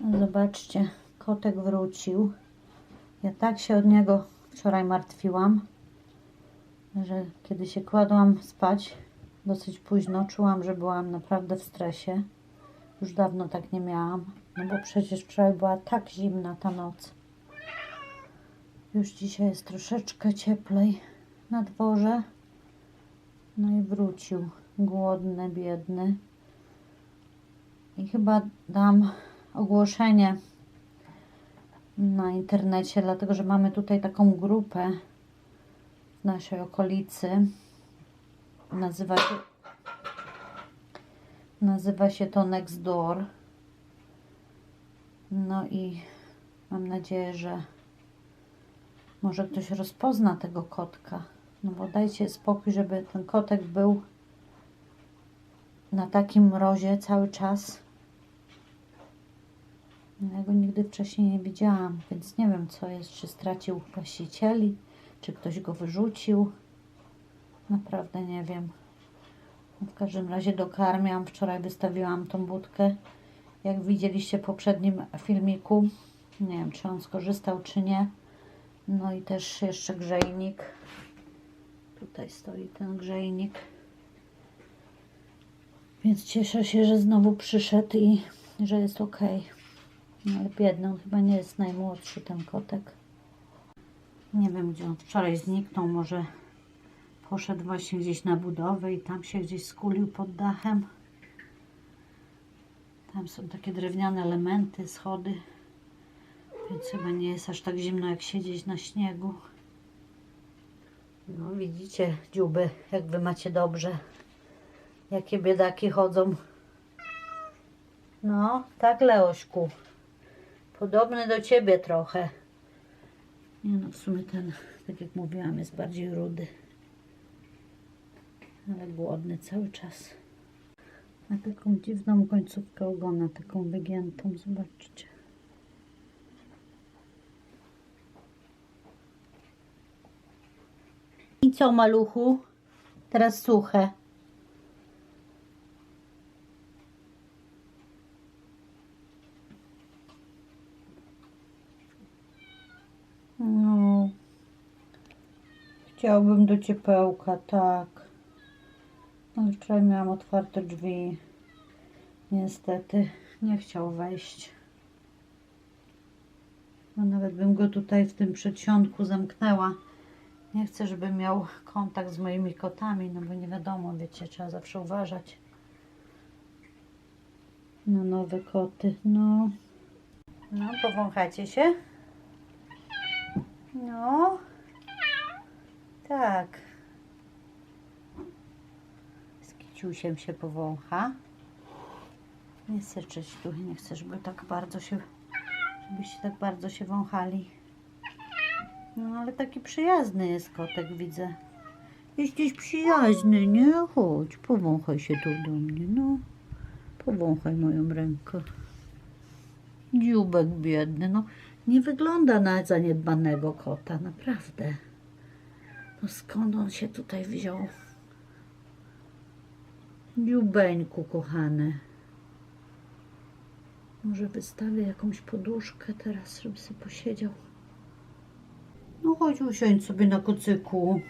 No Zobaczcie, kotek wrócił. Ja tak się od niego wczoraj martwiłam, że kiedy się kładłam spać dosyć późno, czułam, że byłam naprawdę w stresie. Już dawno tak nie miałam, no bo przecież wczoraj była tak zimna ta noc. Już dzisiaj jest troszeczkę cieplej na dworze. No i wrócił, głodny, biedny. I chyba dam ogłoszenie na internecie, dlatego że mamy tutaj taką grupę w naszej okolicy. Nazywa się, nazywa się to Next Door. No i mam nadzieję, że może ktoś rozpozna tego kotka. No bo dajcie spokój, żeby ten kotek był na takim mrozie cały czas. Ja go nigdy wcześniej nie widziałam, więc nie wiem co jest, czy stracił właścicieli, czy ktoś go wyrzucił. Naprawdę nie wiem. W każdym razie dokarmiam. Wczoraj wystawiłam tą budkę. Jak widzieliście w poprzednim filmiku. Nie wiem, czy on skorzystał, czy nie. No i też jeszcze grzejnik. Tutaj stoi ten grzejnik. Więc cieszę się, że znowu przyszedł i że jest ok. No ale biedny, on chyba nie jest najmłodszy ten kotek. Nie wiem, gdzie on wczoraj zniknął. Może poszedł właśnie gdzieś na budowę i tam się gdzieś skulił pod dachem. Tam są takie drewniane elementy, schody. Więc chyba nie jest aż tak zimno, jak siedzieć na śniegu. No widzicie, dziuby, jak wy macie dobrze. Jakie biedaki chodzą. No, tak Leośku. Podobny do ciebie trochę. Nie no, w sumie ten, tak jak mówiłam, jest bardziej rudy. Ale głodny cały czas. Ma taką dziwną końcówkę ogona, taką wygiętą, zobaczcie. I co, maluchu? Teraz suche. No. Chciałbym do ciepełka, tak. No wczoraj miałam otwarte drzwi. Niestety nie chciał wejść. No nawet bym go tutaj w tym przedsionku zamknęła. Nie chcę, żeby miał kontakt z moimi kotami, no bo nie wiadomo, wiecie, trzeba zawsze uważać na nowe koty. No, no powąchacie się? No, tak. Z kiciusiem się powącha. Nie syczeć tu, nie chcę, żeby tak bardzo się, żebyście tak bardzo się wąchali. No ale taki przyjazny jest kotek, widzę. Jesteś przyjazny, nie? Chodź, powąchaj się tu do mnie, no. Powąchaj moją rękę. Dziubek biedny, no. Nie wygląda na zaniedbanego kota, naprawdę. No skąd on się tutaj wziął? Dziubeńku, kochany. Może wystawię jakąś poduszkę teraz, żeby sobie posiedział. No chodź usiądź sobie na kocyku.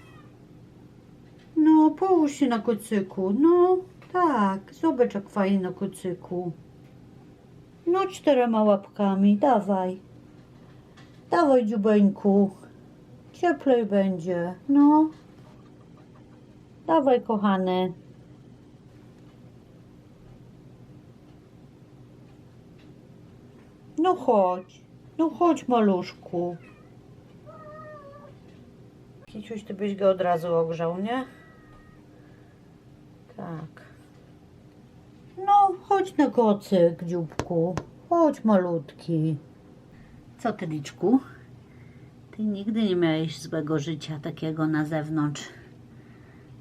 No, połóż się na kocyku. No, tak. Zobacz jak fajnie na kocyku. No, czterema łapkami. Dawaj. Dawaj, dziubeńku. Cieplej będzie. No. Dawaj, kochany. No chodź. No chodź, maluszku. Kiciuś, ty byś go od razu ogrzał, nie? Tak. No, chodź na kocyk, dzióbku. Chodź, malutki. Co ty, liczku? Ty nigdy nie miałeś złego życia takiego na zewnątrz.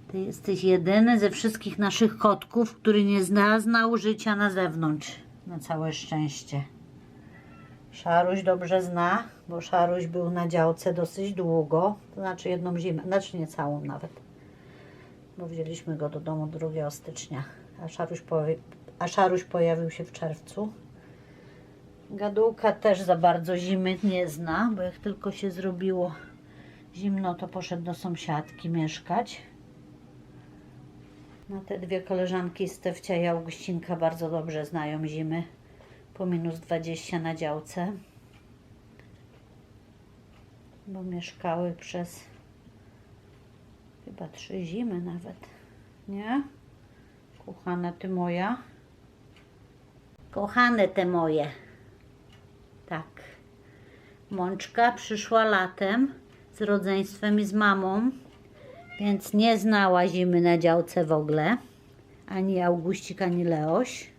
Ty jesteś jedyny ze wszystkich naszych kotków, który nie zna, znał życia na zewnątrz. Na całe szczęście. Szaruś dobrze zna, bo Szaruś był na działce dosyć długo, to znaczy jedną zimę, znaczy nie całą nawet, bo wzięliśmy go do domu 2 stycznia, a Szaruś, powie, a Szaruś pojawił się w czerwcu. Gadułka też za bardzo zimy nie zna, bo jak tylko się zrobiło zimno, to poszedł do sąsiadki mieszkać. No te dwie koleżanki, Stefcia i Augustinka, bardzo dobrze znają zimy. Po minus 20 na działce. Bo mieszkały przez chyba trzy zimy nawet. Nie? Kochane ty moja. Kochane te moje. Mączka przyszła latem z rodzeństwem i z mamą, więc nie znała zimy na działce w ogóle. Ani Augustik, ani Leoś.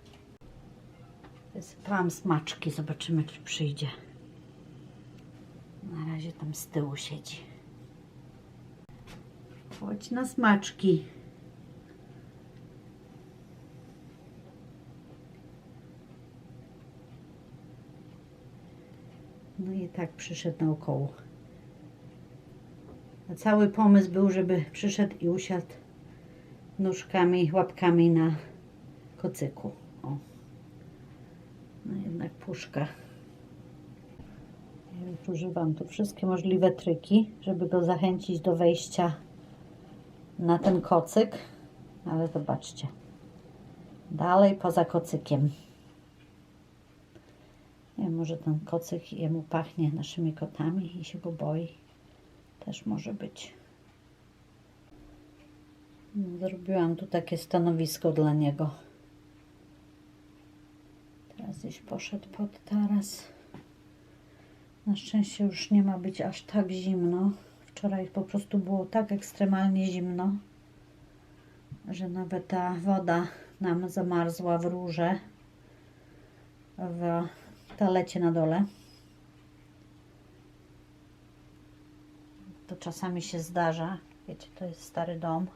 Wysypałam smaczki, zobaczymy czy przyjdzie. Na razie tam z tyłu siedzi. Chodź na smaczki. No i tak przyszedł naokoło. A cały pomysł był, żeby przyszedł i usiadł nóżkami, łapkami na kocyku. O. No jednak puszka. Ja używam tu wszystkie możliwe triki, żeby go zachęcić do wejścia na ten kocyk. Ale zobaczcie. Dalej poza kocykiem. Może ten kocyk jemu pachnie naszymi kotami i się go boi. Też może być. Zrobiłam tu takie stanowisko dla niego. Teraz gdzieś poszedł pod taras. Na szczęście już nie ma być aż tak zimno. Wczoraj po prostu było tak ekstremalnie zimno, że nawet ta woda nam zamarzła w rurze w toalecie na dole. To czasami się zdarza. Wiecie, to jest stary dom,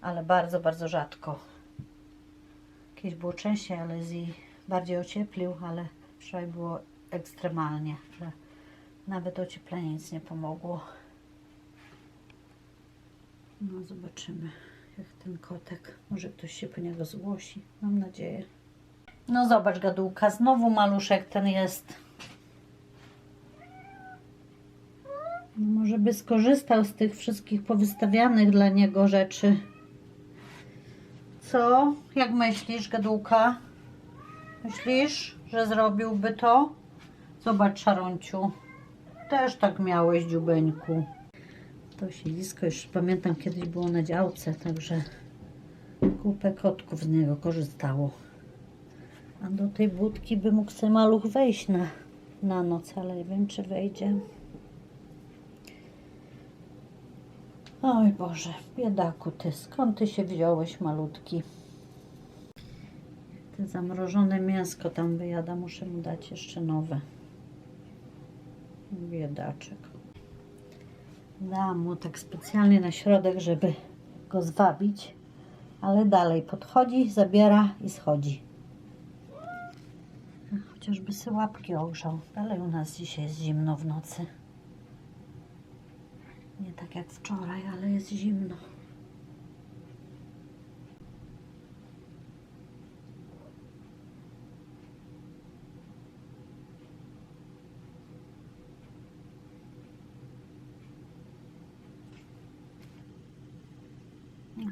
ale bardzo, bardzo rzadko. Kiedyś było częściej, ale Zi bardziej ocieplił, ale wczoraj było ekstremalnie, że nawet ocieplenie nic nie pomogło. No zobaczymy, jak ten kotek. Może ktoś się po niego zgłosi. Mam nadzieję. No zobacz, gadułka, znowu maluszek ten jest. No, Może by skorzystał z tych wszystkich powystawianych dla niego rzeczy. Co? Jak myślisz, gadułka? Myślisz, że zrobiłby to? Zobacz, Szaronciu. Też tak miałeś, dziubeńku. To siedzisko już pamiętam kiedyś było na działce, także kupę kotków z niego korzystało. A do tej budki by mógł sobie maluch wejść na, na noc, ale nie wiem, czy wejdzie. Oj Boże, biedaku ty, skąd ty się wziąłeś malutki? Te zamrożone mięsko tam wyjada, muszę mu dać jeszcze nowe. Biedaczek. Dałam mu tak specjalnie na środek, żeby go zwabić, ale dalej podchodzi, zabiera i schodzi. Chociażby sobie łapki ogrzał. Dalej u nas dzisiaj jest zimno w nocy. Nie tak jak wczoraj, ale jest zimno.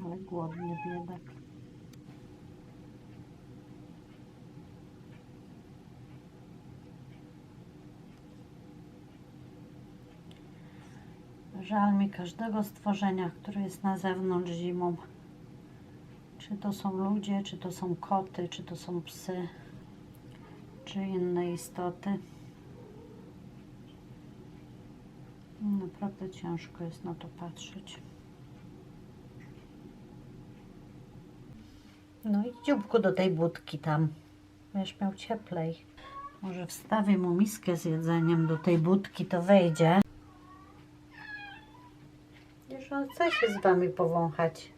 Ale głodny biedak. Żal mi każdego stworzenia, które jest na zewnątrz zimą. Czy to są ludzie, czy to są koty, czy to są psy, czy inne istoty. Naprawdę ciężko jest na to patrzeć. No i dzióbku do tej budki tam. Będziesz miał cieplej. Może wstawię mu miskę z jedzeniem do tej budki, to wejdzie. Chce się z wami powąchać.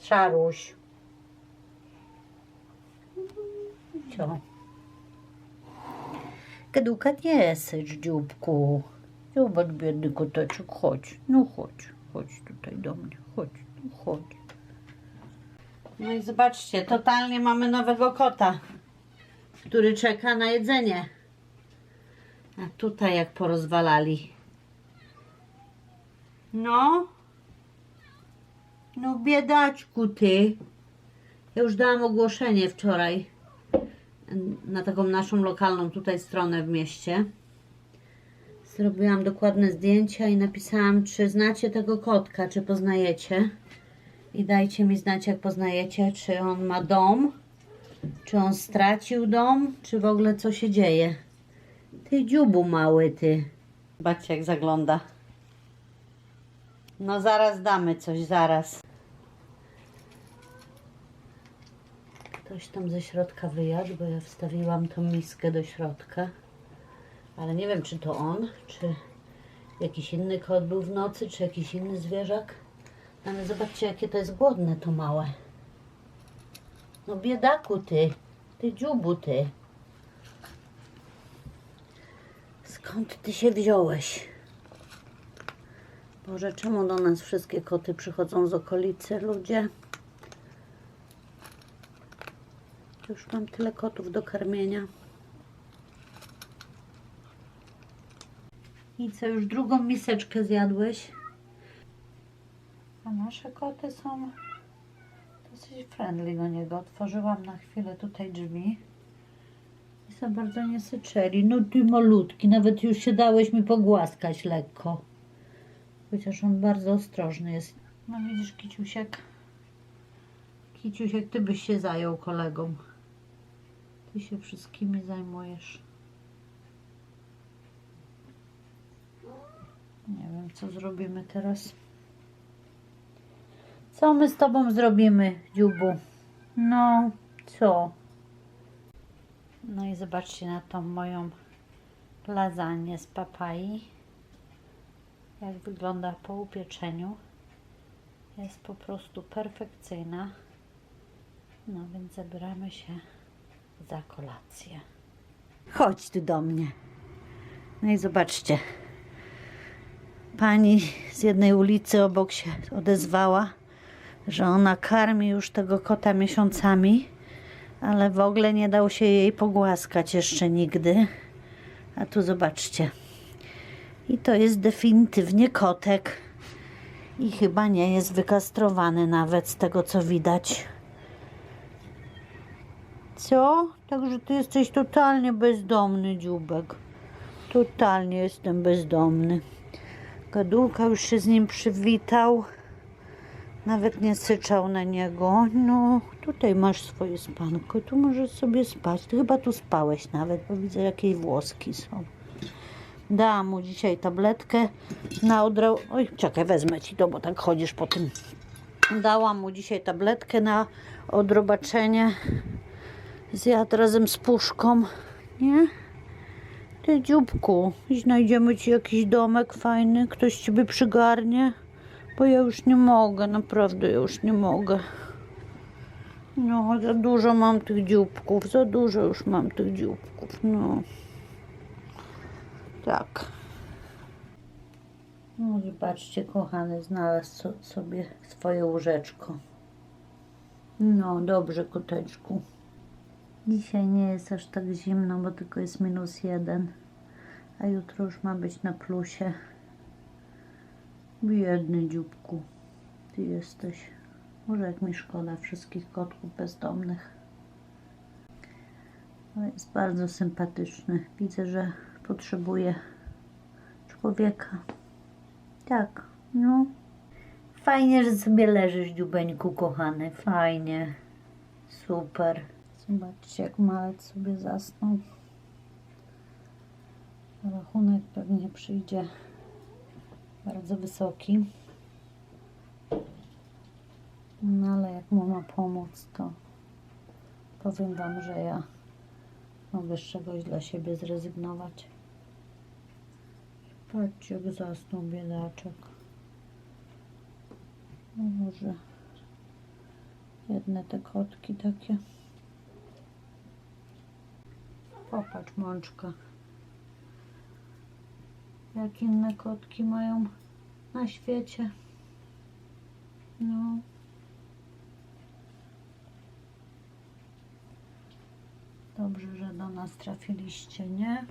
Szaruś. Co? Nie sycz, dzióbku. Zobacz, biedny koteczek, chodź. No chodź, chodź tutaj do mnie, chodź, no chodź. No i zobaczcie, totalnie mamy nowego kota, który czeka na jedzenie. A tutaj jak porozwalali. No. No biedaczku ty. Ja już dałam ogłoszenie wczoraj na taką naszą lokalną tutaj stronę w mieście. Zrobiłam dokładne zdjęcia i napisałam, czy znacie tego kotka, czy poznajecie. I dajcie mi znać, jak poznajecie, czy on ma dom, czy on stracił dom, czy w ogóle co się dzieje. Ty dziubu mały, ty. Zobaczcie, jak zagląda. No zaraz damy coś, zaraz. Ktoś tam ze środka wyjadł, bo ja wstawiłam tą miskę do środka. Ale nie wiem, czy to on, czy jakiś inny kot był w nocy, czy jakiś inny zwierzak. Ale zobaczcie, jakie to jest głodne, to małe. No biedaku ty, ty dziubu ty. Skąd ty się wziąłeś? Boże, czemu do nas wszystkie koty przychodzą z okolicy, ludzie? Już mam tyle kotów do karmienia. I co, już drugą miseczkę zjadłeś? A nasze koty są dosyć friendly do niego. Otworzyłam na chwilę tutaj drzwi. Za bardzo nie syczeli. No ty malutki, nawet już się dałeś mi pogłaskać lekko. Chociaż on bardzo ostrożny jest. No widzisz, Kiciusiek. Kiciusiek, ty byś się zajął kolegą. Ty się wszystkimi zajmujesz. Nie wiem, co zrobimy teraz. Co my z tobą zrobimy, dziubu? No, co? No i zobaczcie na tą moją lasagne z papai. Jak wygląda po upieczeniu. Jest po prostu perfekcyjna. No więc zabieramy się za kolację. Chodź tu do mnie. No i zobaczcie. Pani z jednej ulicy obok się odezwała, że ona karmi już tego kota miesiącami, ale w ogóle nie dał się jej pogłaskać jeszcze nigdy. A tu zobaczcie. I to jest definitywnie kotek. I chyba nie jest wykastrowany nawet z tego co widać. Co? Także ty jesteś totalnie bezdomny, dziubek. Totalnie jestem bezdomny. Gadulka już się z nim przywitał. Nawet nie syczał na niego. No, tutaj masz swoje spanko. Tu możesz sobie spać. Ty chyba tu spałeś nawet, bo widzę jakie włoski są. Dałam mu dzisiaj tabletkę na odra... Oj, czekaj, wezmę ci to, bo tak chodzisz po tym. Dałam mu dzisiaj tabletkę na odrobaczenie. Zjadł razem z puszką. Nie? Ty dzióbku, znajdziemy ci jakiś domek fajny, ktoś ciebie przygarnie, bo ja już nie mogę, naprawdę ja już nie mogę. No, za dużo mam tych dzióbków, za dużo już mam tych dzióbków, no. Tak. No, zobaczcie, kochany, znalazł so- sobie swoje łóżeczko. No, dobrze, koteczku. Dzisiaj nie jest aż tak zimno, bo tylko jest minus jeden. A jutro już ma być na plusie. Biedny dzióbku, ty jesteś. Może jak mi szkoda wszystkich kotków bezdomnych. Ale jest bardzo sympatyczny. Widzę, że potrzebuje człowieka. Tak, no. Fajnie, że sobie leżysz, dziubeńku kochany. Fajnie. Super. Zobaczcie, jak malec sobie zasnął. Rachunek pewnie przyjdzie bardzo wysoki. No ale jak mu ma pomóc, to powiem Wam, że ja mogę z czegoś dla siebie zrezygnować. Patrzcie, jak zasnął biedaczek. No może jedne te kotki takie. Popatrz, mączka jak inne kotki mają na świecie. No. Dobrze, że do nas trafiliście, nie?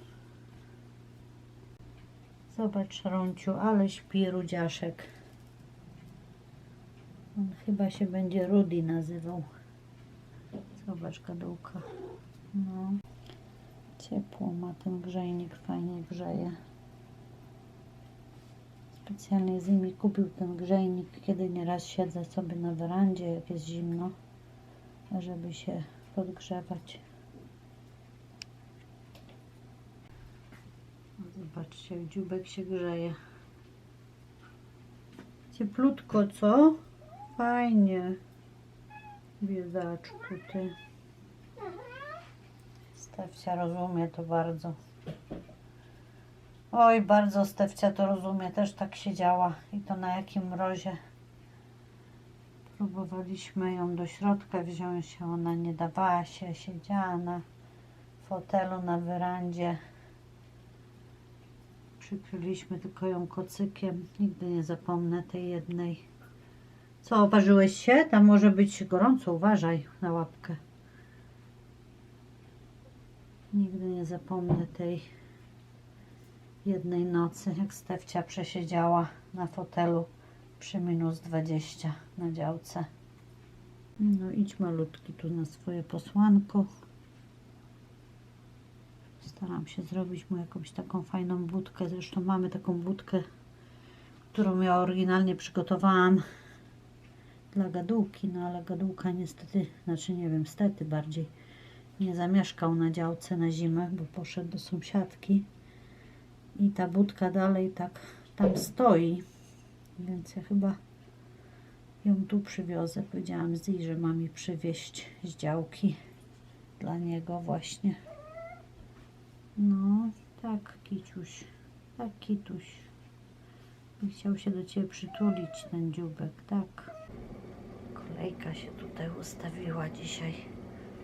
Zobacz, rąciu, ale śpi Rudziaszek. On chyba się będzie Rudy nazywał. Zobacz, gadułka. No. Ciepło ma ten grzejnik, fajnie grzeje. Specjalnie z nimi kupił ten grzejnik, kiedy nieraz siedzę sobie na werandzie, jak jest zimno, żeby się podgrzewać. Zobaczcie, jak dziubek się grzeje. Cieplutko, co? Fajnie. Biedaczku ty. Stefcia rozumie to bardzo. Oj, bardzo Stefcia to rozumie. Też tak siedziała. I to na jakim mrozie. Próbowaliśmy ją do środka wziąć, ona nie dawała się. Siedziała na fotelu na werandzie. Przykryliśmy tylko ją kocykiem. Nigdy nie zapomnę tej jednej. Co, oparzyłeś się? Tam może być gorąco. Uważaj na łapkę. Nigdy nie zapomnę tej jednej nocy, jak Stefcia przesiedziała na fotelu przy minus 20 na działce. No idź malutki tu na swoje posłanko. Staram się zrobić mu jakąś taką fajną budkę. Zresztą mamy taką budkę, którą ja oryginalnie przygotowałam dla gadułki, no ale gadułka niestety, znaczy nie wiem, stety bardziej nie zamieszkał na działce na zimę, bo poszedł do sąsiadki i ta budka dalej tak tam stoi, więc ja chyba ją tu przywiozę. Powiedziałam Zi, że ma mi przywieźć z działki dla niego właśnie. No, tak, Kiciuś, tak, Kituś. Chciał się do Ciebie przytulić, ten dziubek, tak. Kolejka się tutaj ustawiła dzisiaj.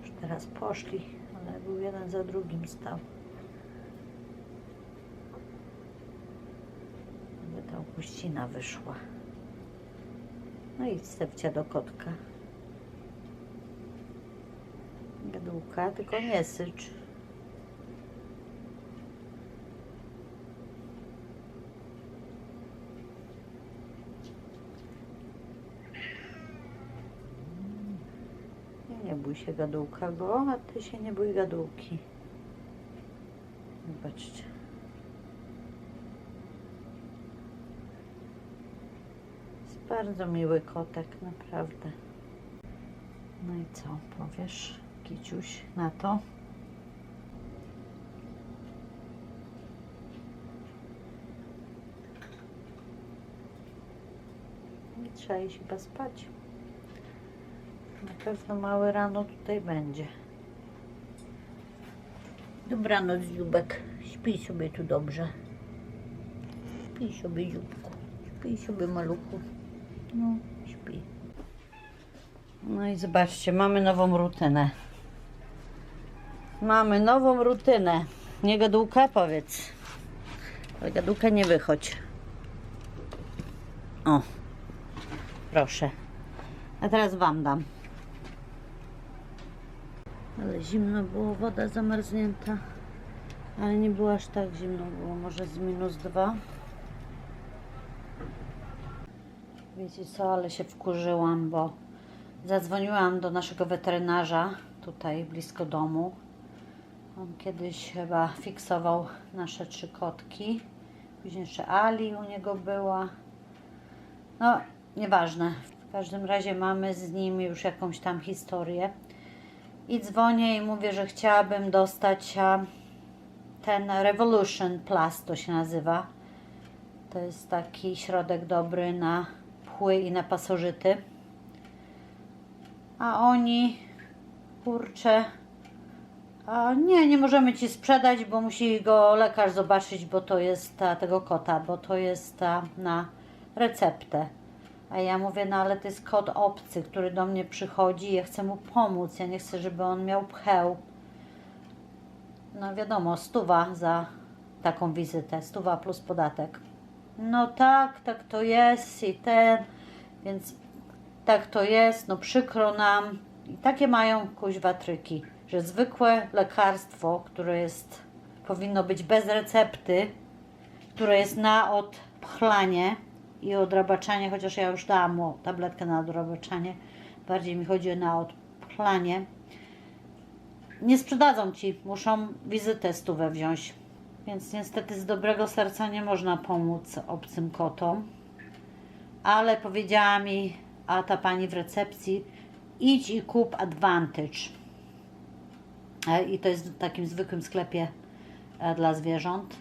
Już teraz poszli, ale był jeden za drugim stał. Ta opuścina wyszła. No i stepcia do kotka. Gadułka, tylko nie sycz. Nie bój się gadułka go, a ty się nie bój gadułki. Zobaczcie. Jest bardzo miły kotek, naprawdę. No i co powiesz, Kiciuś, na to? I trzeba iść chyba spać. Na pewno mały rano tutaj będzie. Dobranoc, Dziubek. Śpij sobie tu dobrze. Śpij sobie, Dziubku. Śpij sobie, maluchu. No, śpi. No i zobaczcie, mamy nową rutynę. Mamy nową rutynę. Nie gadułka, powiedz. Ale gadułka nie wychodź. O, proszę. A teraz wam dam. Ale zimno było, woda zamarznięta. Ale nie było aż tak zimno, było może z minus dwa. Wiecie co, ale się wkurzyłam, bo zadzwoniłam do naszego weterynarza tutaj blisko domu. On kiedyś chyba fiksował nasze trzy kotki. Później jeszcze Ali u niego była. No, nieważne. W każdym razie mamy z nim już jakąś tam historię. I dzwonię i mówię, że chciałabym dostać ten Revolution Plus, to się nazywa. To jest taki środek dobry na i na pasożyty. A oni, kurczę, a nie, nie możemy Ci sprzedać, bo musi go lekarz zobaczyć, bo to jest ta, tego kota, bo to jest ta, na receptę. A ja mówię, no ale to jest kot obcy, który do mnie przychodzi, ja chcę mu pomóc, ja nie chcę, żeby on miał pcheł. No wiadomo, stuwa za taką wizytę, stuwa plus podatek. No tak, tak to jest i ten, więc tak to jest, no przykro nam. I takie mają kuźwa tryki, że zwykłe lekarstwo, które jest, powinno być bez recepty, które jest na odpchlanie i odrabaczanie, chociaż ja już dałam mu tabletkę na odrabaczanie, bardziej mi chodzi na odpchlanie, nie sprzedadzą Ci, muszą wizytę stówę wziąć. Więc niestety z dobrego serca nie można pomóc obcym kotom. Ale powiedziała mi, a ta pani w recepcji, idź i kup Advantage. E, I to jest w takim zwykłym sklepie e, dla zwierząt.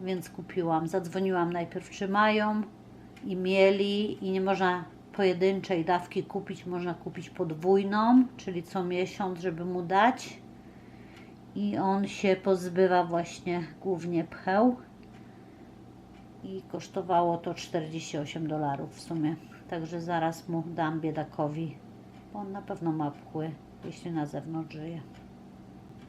Więc kupiłam. Zadzwoniłam najpierw, czy mają i mieli i nie można pojedynczej dawki kupić, można kupić podwójną, czyli co miesiąc, żeby mu dać. I on się pozbywa właśnie głównie pcheł. I kosztowało to 48 dolarów w sumie. Także zaraz mu dam biedakowi, bo on na pewno ma pchły, jeśli na zewnątrz żyje.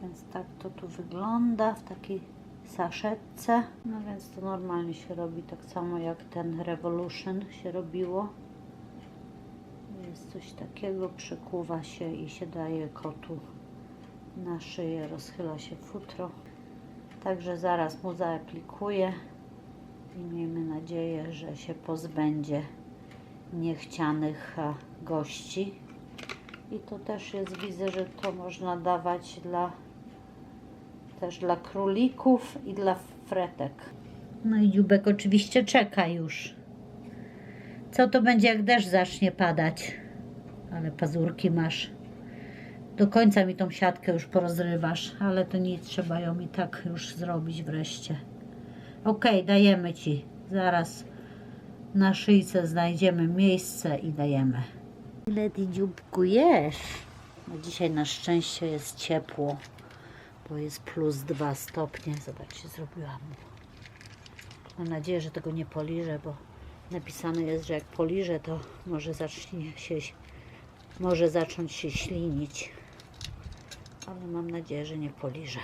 Więc tak to tu wygląda w takiej saszetce. No więc to normalnie się robi tak samo jak ten Revolution się robiło. Jest coś takiego, przykuwa się i się daje kotu na szyję, rozchyla się futro. Także zaraz mu zaaplikuję i miejmy nadzieję, że się pozbędzie niechcianych e, gości. I to też jest, widzę, że to można dawać dla też dla królików i dla fretek. No i dziubek oczywiście czeka już. Co to będzie, jak deszcz zacznie padać? Ale pazurki masz. Do końca mi tą siatkę już porozrywasz, ale to nic, trzeba ją i tak już zrobić wreszcie. Okej, dajemy ci. Zaraz na szyjce znajdziemy miejsce i dajemy. Ile ty dzióbku jesz? No dzisiaj na szczęście jest ciepło, bo jest plus 2 stopnie. Zobaczcie, zrobiłam. Mam nadzieję, że tego nie poliżę, bo napisane jest, że jak poliżę, to może zacznie się, może zacząć się ślinić. Ale mam nadzieję, że nie poliżę.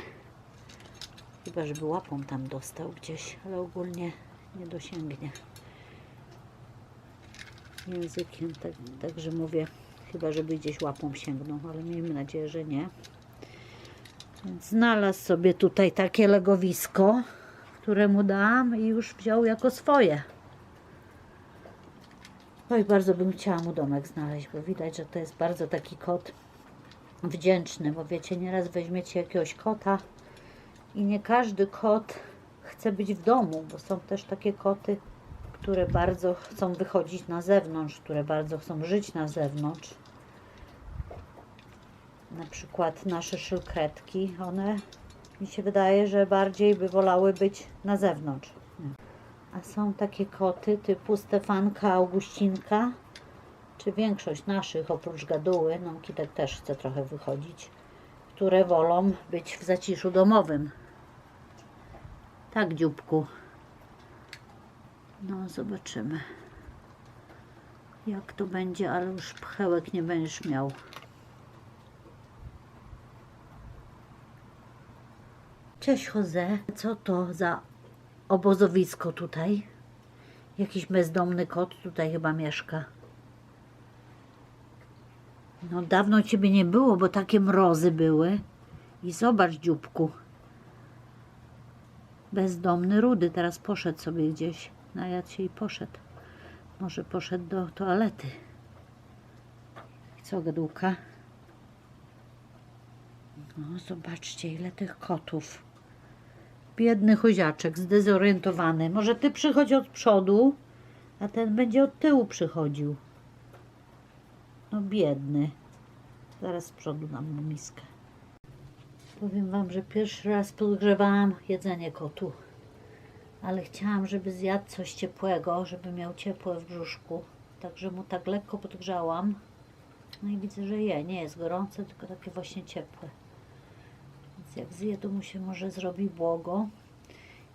Chyba, żeby łapą tam dostał gdzieś, ale ogólnie nie dosięgnie językiem, tak, także mówię, chyba żeby gdzieś łapą sięgnął, ale miejmy nadzieję, że nie. Znalazł sobie tutaj takie legowisko, które mu dałam i już wziął jako swoje. Oj, bardzo bym chciała mu domek znaleźć, bo widać, że to jest bardzo taki kot wdzięczny, bo wiecie, nieraz weźmiecie jakiegoś kota i nie każdy kot chce być w domu, bo są też takie koty, które bardzo chcą wychodzić na zewnątrz, które bardzo chcą żyć na zewnątrz. Na przykład nasze szylkretki, one mi się wydaje, że bardziej by wolały być na zewnątrz. A są takie koty typu Stefanka, Augustinka, czy większość naszych, oprócz gaduły, no Kitek też chce trochę wychodzić, które wolą być w zaciszu domowym. Tak, dzióbku. No, zobaczymy. Jak to będzie, ale już pchełek nie będziesz miał. Cześć Jose, co to za obozowisko tutaj? Jakiś bezdomny kot tutaj chyba mieszka. No dawno ciebie nie było, bo takie mrozy były. I zobacz dzióbku. Bezdomny rudy teraz poszedł sobie gdzieś. Najadł się i poszedł. Może poszedł do toalety. Co, gadulka? No, zobaczcie, ile tych kotów. Biedny choziaczek, zdezorientowany. Może ty przychodź od przodu, a ten będzie od tyłu przychodził. No biedny. Zaraz z przodu dam mu miskę. Powiem wam, że pierwszy raz podgrzewałam jedzenie kotu. Ale chciałam, żeby zjadł coś ciepłego, żeby miał ciepłe w brzuszku. Także mu tak lekko podgrzałam. No i widzę, że je. Nie jest gorące, tylko takie właśnie ciepłe. Więc jak zje, to mu się może zrobi błogo.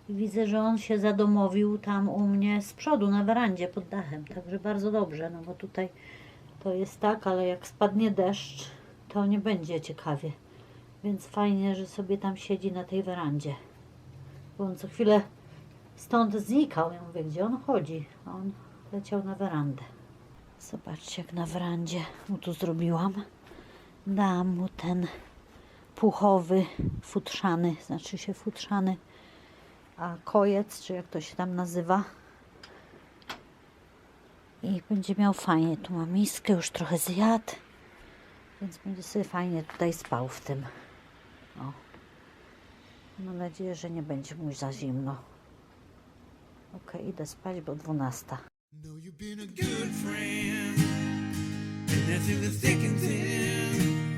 I widzę, że on się zadomowił tam u mnie z przodu na werandzie pod dachem. Także bardzo dobrze, no bo tutaj to jest tak, ale jak spadnie deszcz, to nie będzie ciekawie. Więc fajnie, że sobie tam siedzi na tej werandzie. Bo on co chwilę stąd znikał. Ja mówię, gdzie on chodzi? A on leciał na werandę. Zobaczcie, jak na werandzie mu tu zrobiłam. Dałam mu ten puchowy, futrzany, znaczy się futrzany, a kojec, czy jak to się tam nazywa. I będzie miał fajnie. Tu ma miskę, już trochę zjadł, więc będzie sobie fajnie tutaj spał w tym. O. Mam nadzieję, że nie będzie mu za zimno. Ok, idę spać, bo 12. Know you've been a good friend, and that's in the thick and thin.